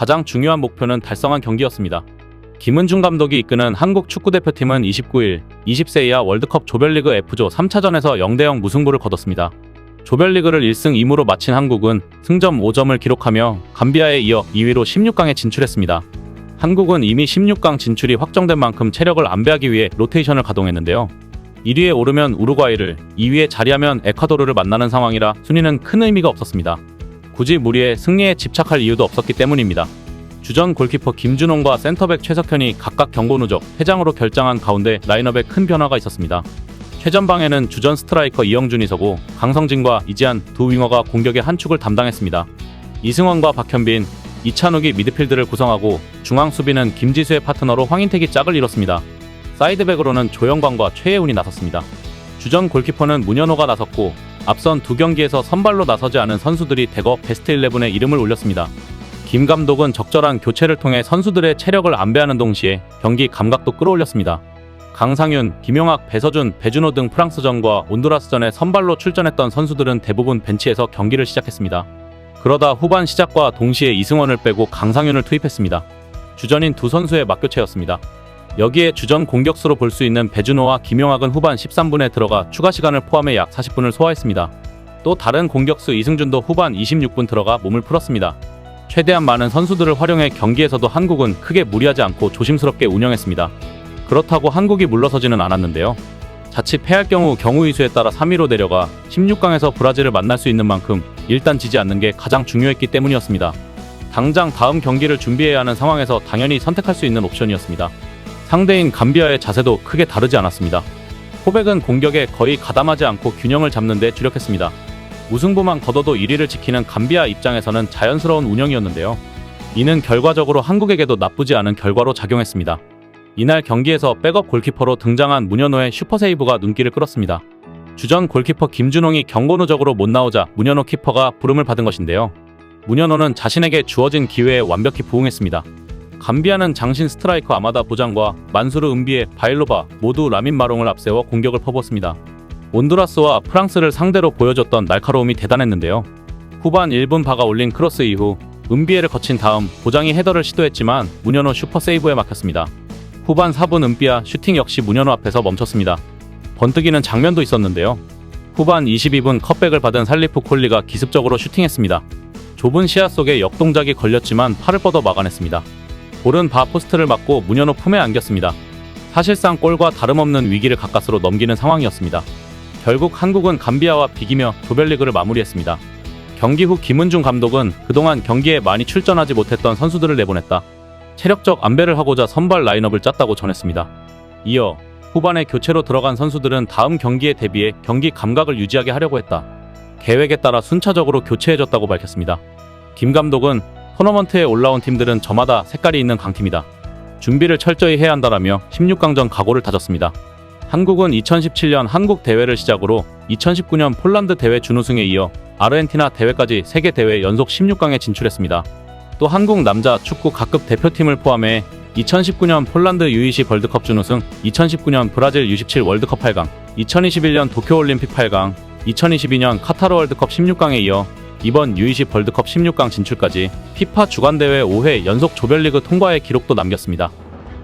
가장 중요한 목표는 달성한 경기였습니다. 김은중 감독이 이끄는 한국 축구대표팀은 29일 20세 이하 월드컵 조별리그 F조 3차전에서 0대0 무승부를 거뒀습니다. 조별리그를 1승 2무로 마친 한국은 승점 5점을 기록하며 감비아에 이어 2위로 16강에 진출했습니다. 한국은 이미 16강 진출이 확정된 만큼 체력을 안배하기 위해 로테이션을 가동했는데요. 1위에 오르면 우루과이를, 2위에 자리하면 에콰도르를 만나는 상황이라 순위는 큰 의미가 없었습니다. 굳이 무리해 승리에 집착할 이유도 없었기 때문입니다. 주전 골키퍼 김준홍과 센터백 최석현이 각각 경고 누적, 퇴장으로 결정한 가운데 라인업에 큰 변화가 있었습니다. 최전방에는 주전 스트라이커 이영준이 서고 강성진과 이지한 두 윙어가 공격의 한 축을 담당했습니다. 이승원과 박현빈, 이찬욱이 미드필드를 구성하고 중앙 수비는 김지수의 파트너로 황인택이 짝을 이뤘습니다. 사이드백으로는 조영광과 최혜운이 나섰습니다. 주전 골키퍼는 문현호가 나섰고 앞선 두 경기에서 선발로 나서지 않은 선수들이 대거 베스트 11에 이름을 올렸습니다. 김 감독은 적절한 교체를 통해 선수들의 체력을 안배하는 동시에 경기 감각도 끌어올렸습니다. 강상윤, 김용학, 배서준, 배준호 등 프랑스전과 온두라스전에 선발로 출전했던 선수들은 대부분 벤치에서 경기를 시작했습니다. 그러다 후반 시작과 동시에 이승원을 빼고 강상윤을 투입했습니다. 주전인 두 선수의 맞교체였습니다. 여기에 주전 공격수로 볼 수 있는 배준호와 김용학은 후반 13분에 들어가 추가 시간을 포함해 약 40분을 소화했습니다. 또 다른 공격수 이승준도 후반 26분 들어가 몸을 풀었습니다. 최대한 많은 선수들을 활용해 경기에서도 한국은 크게 무리하지 않고 조심스럽게 운영했습니다. 그렇다고 한국이 물러서지는 않았는데요. 자칫 패할 경우 경우 이수에 따라 3위로 내려가 16강에서 브라질을 만날 수 있는 만큼 일단 지지 않는 게 가장 중요했기 때문이었습니다. 당장 다음 경기를 준비해야 하는 상황에서 당연히 선택할 수 있는 옵션이었습니다. 상대인 감비아의 자세도 크게 다르지 않았습니다. 호백은 공격에 거의 가담하지 않고 균형을 잡는 데 주력했습니다. 우승부만 거둬도 1위를 지키는 감비아 입장에서는 자연스러운 운영이었는데요. 이는 결과적으로 한국에게도 나쁘지 않은 결과로 작용했습니다. 이날 경기에서 백업 골키퍼로 등장한 문현호의 슈퍼세이브가 눈길을 끌었습니다. 주전 골키퍼 김준홍이 경고 누적으로 못 나오자 문현호 키퍼가 부름을 받은 것인데요. 문현호는 자신에게 주어진 기회에 완벽히 부응했습니다. 감비아는 장신 스트라이커 아마다 보장과 만수르 은비의 바일로바 모두 라민 마롱을 앞세워 공격을 퍼부었습니다. 온두라스와 프랑스를 상대로 보여줬던 날카로움이 대단했는데요. 후반 1분 박아 올린 크로스 이후 은비에를 거친 다음 보장이 헤더를 시도했지만 문현호 슈퍼 세이브에 막혔습니다. 후반 4분 은비아 슈팅 역시 문현호 앞에서 멈췄습니다. 번뜩이는 장면도 있었는데요. 후반 22분 컵백을 받은 살리프 콜리가 기습적으로 슈팅했습니다. 좁은 시야 속에 역동작이 걸렸지만 팔을 뻗어 막아냈습니다. 볼은 바 포스트를 맞고 문현호 품에 안겼습니다. 사실상 골과 다름없는 위기를 가까스로 넘기는 상황이었습니다. 결국 한국은 감비아와 비기며 조별리그를 마무리했습니다. 경기 후 김은중 감독은 그동안 경기에 많이 출전하지 못했던 선수들을 내보냈다. 체력적 안배를 하고자 선발 라인업을 짰다고 전했습니다. 이어 후반에 교체로 들어간 선수들은 다음 경기에 대비해 경기 감각을 유지하게 하려고 했다. 계획에 따라 순차적으로 교체해줬다고 밝혔습니다. 김 감독은 토너먼트에 올라온 팀들은 저마다 색깔이 있는 강팀이다. 준비를 철저히 해야 한다라며 16강전 각오를 다졌습니다. 한국은 2017년 한국 대회를 시작으로 2019년 폴란드 대회 준우승에 이어 아르헨티나 대회까지 세계 대회 연속 16강에 진출했습니다. 또 한국 남자 축구 각급 대표팀을 포함해 2019년 폴란드 UEC 월드컵 준우승, 2019년 브라질 U17 월드컵 8강, 2021년 도쿄올림픽 8강, 2022년 카타르 월드컵 16강에 이어 이번 UEC 월드컵 16강 진출까지 피파 주간대회 5회 연속 조별리그 통과의 기록도 남겼습니다.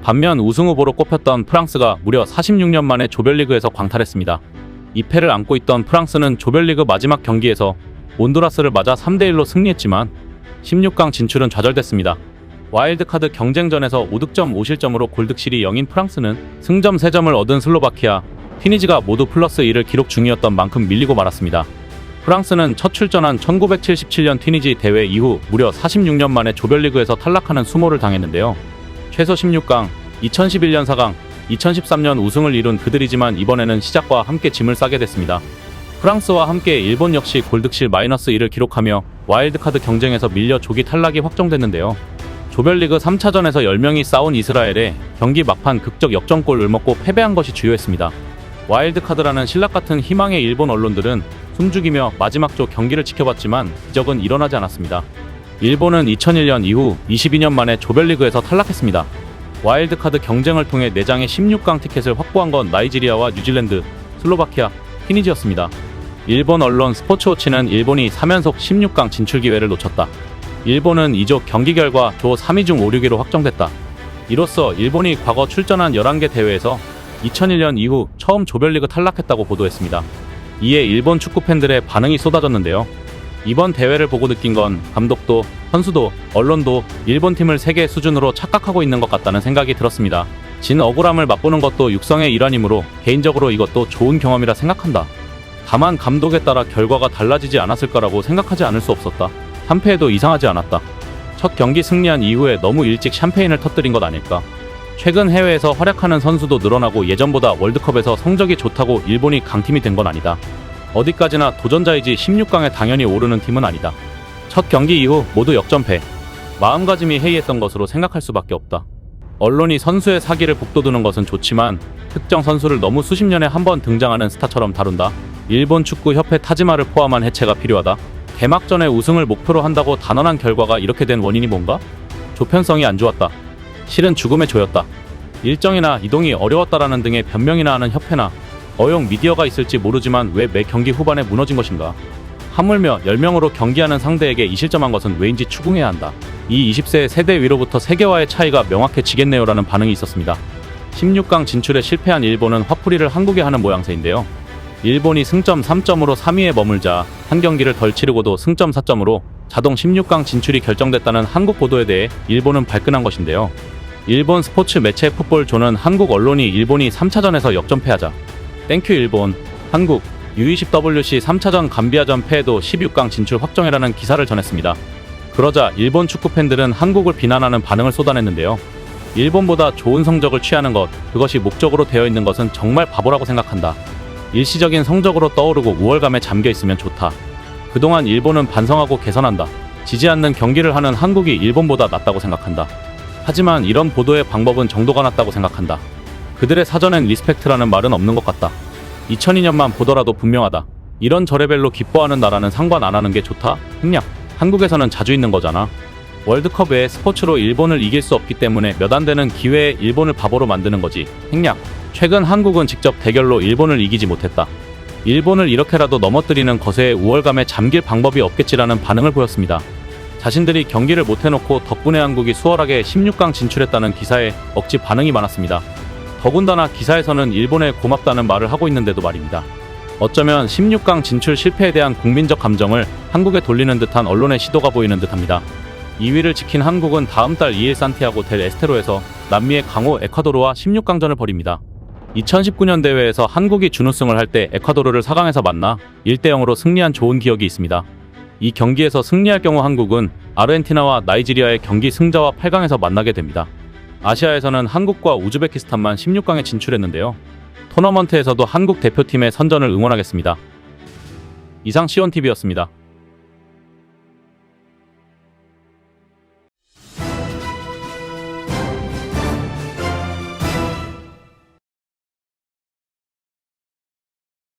반면 우승 후보로 꼽혔던 프랑스가 무려 46년 만에 조별리그에서 광탈했습니다. 2패를 안고 있던 프랑스는 조별리그 마지막 경기에서 온두라스를 맞아 3대1로 승리했지만 16강 진출은 좌절됐습니다. 와일드카드 경쟁전에서 5득점 5실점으로 골득실이 0인 프랑스는 승점 3점을 얻은 슬로바키아, 튀니지가 모두 플러스 1을 기록 중이었던 만큼 밀리고 말았습니다. 프랑스는 첫 출전한 1977년 튀니지 대회 이후 무려 46년 만에 조별리그에서 탈락하는 수모를 당했는데요. 최소 16강, 2011년 4강, 2013년 우승을 이룬 그들이지만 이번에는 시작과 함께 짐을 싸게 됐습니다. 프랑스와 함께 일본 역시 골득실 마이너스 1을 기록하며 와일드카드 경쟁에서 밀려 조기 탈락이 확정됐는데요. 조별리그 3차전에서 10명이 싸운 이스라엘에 경기 막판 극적 역전골을 먹고 패배한 것이 주요했습니다. 와일드카드라는 신락 같은 희망의 일본 언론들은 숨죽이며 마지막 조 경기를 지켜봤지만 기적은 일어나지 않았습니다. 일본은 2001년 이후 22년 만에 조별리그에서 탈락했습니다. 와일드카드 경쟁을 통해 4장의 16강 티켓을 확보한 건 나이지리아와 뉴질랜드, 슬로바키아, 튀니지였습니다. 일본 언론 스포츠워치는 일본이 3연속 16강 진출 기회를 놓쳤다. 일본은 2조 경기 결과 조 3위 중 5, 6위로 확정됐다. 이로써 일본이 과거 출전한 11개 대회에서 2001년 이후 처음 조별리그 탈락했다고 보도했습니다. 이에 일본 축구 팬들의 반응이 쏟아졌는데요. 이번 대회를 보고 느낀 건 감독도 선수도 언론도 일본 팀을 세계 수준으로 착각하고 있는 것 같다는 생각이 들었습니다. 진 억울함을 맛보는 것도 육성의 일환이므로 개인적으로 이것도 좋은 경험이라 생각한다. 다만 감독에 따라 결과가 달라지지 않았을 거라고 생각하지 않을 수 없었다. 3패에도 이상하지 않았다. 첫 경기 승리한 이후에 너무 일찍 샴페인을 터뜨린 것 아닐까. 최근 해외에서 활약하는 선수도 늘어나고 예전보다 월드컵에서 성적이 좋다고 일본이 강팀이 된 건 아니다. 어디까지나 도전자이지 16강에 당연히 오르는 팀은 아니다. 첫 경기 이후 모두 역전패. 마음가짐이 해이했던 것으로 생각할 수밖에 없다. 언론이 선수의 사기를 복도두는 것은 좋지만 특정 선수를 너무 수십 년에 한 번 등장하는 스타처럼 다룬다. 일본 축구 협회 타지마를 포함한 해체가 필요하다. 개막전에 우승을 목표로 한다고 단언한 결과가 이렇게 된 원인이 뭔가? 조편성이 안 좋았다. 실은 죽음의 조였다. 일정이나 이동이 어려웠다라는 등의 변명이나 하는 협회나 어용 미디어가 있을지 모르지만 왜 매 경기 후반에 무너진 것인가? 하물며 10명으로 경기하는 상대에게 이 실점한 것은 왜인지 추궁해야 한다. 이 20세 세대 위로부터 세계와의 차이가 명확해지겠네요라는 반응이 있었습니다. 16강 진출에 실패한 일본은 화풀이를 한국에 하는 모양새인데요. 일본이 승점 3점으로 3위에 머물자 한 경기를 덜 치르고도 승점 4점으로 자동 16강 진출이 결정됐다는 한국 보도에 대해 일본은 발끈한 것인데요. 일본 스포츠 매체 풋볼조는 한국 언론이 일본이 3차전에서 역전패하자 땡큐 일본, 한국, U20WC 3차전 감비아전 패에도 16강 진출 확정이라는 기사를 전했습니다. 그러자 일본 축구 팬들은 한국을 비난하는 반응을 쏟아냈는데요. 일본보다 좋은 성적을 취하는 것, 그것이 목적으로 되어 있는 것은 정말 바보라고 생각한다. 일시적인 성적으로 떠오르고 우월감에 잠겨 있으면 좋다. 그동안 일본은 반성하고 개선한다. 지지 않는 경기를 하는 한국이 일본보다 낫다고 생각한다. 하지만 이런 보도의 방법은 정도가 낮다고 생각한다. 그들의 사전엔 리스펙트라는 말은 없는 것 같다. 2002년만 보더라도 분명하다. 이런 저레벨로 기뻐하는 나라는 상관 안 하는 게 좋다? 흥략. 한국에서는 자주 있는 거잖아. 월드컵 외에 스포츠로 일본을 이길 수 없기 때문에 몇 안 되는 기회에 일본을 바보로 만드는 거지. 행략. 최근 한국은 직접 대결로 일본을 이기지 못했다. 일본을 이렇게라도 넘어뜨리는 것에 우월감에 잠길 방법이 없겠지라는 반응을 보였습니다. 자신들이 경기를 못 해놓고 덕분에 한국이 수월하게 16강 진출했다는 기사에 억지 반응이 많았습니다. 더군다나 기사에서는 일본에 고맙다는 말을 하고 있는데도 말입니다. 어쩌면 16강 진출 실패에 대한 국민적 감정을 한국에 돌리는 듯한 언론의 시도가 보이는 듯합니다. 2위를 지킨 한국은 다음 달 2일 산티아고 델 에스테로에서 남미의 강호 에콰도르와 16강전을 벌입니다. 2019년 대회에서 한국이 준우승을 할 때 에콰도르를 4강에서 만나 1대 0으로 승리한 좋은 기억이 있습니다. 이 경기에서 승리할 경우 한국은 아르헨티나와 나이지리아의 경기 승자와 8강에서 만나게 됩니다. 아시아에서는 한국과 우즈베키스탄만 16강에 진출했는데요. 토너먼트에서도 한국 대표팀의 선전을 응원하겠습니다. 이상 시온TV였습니다.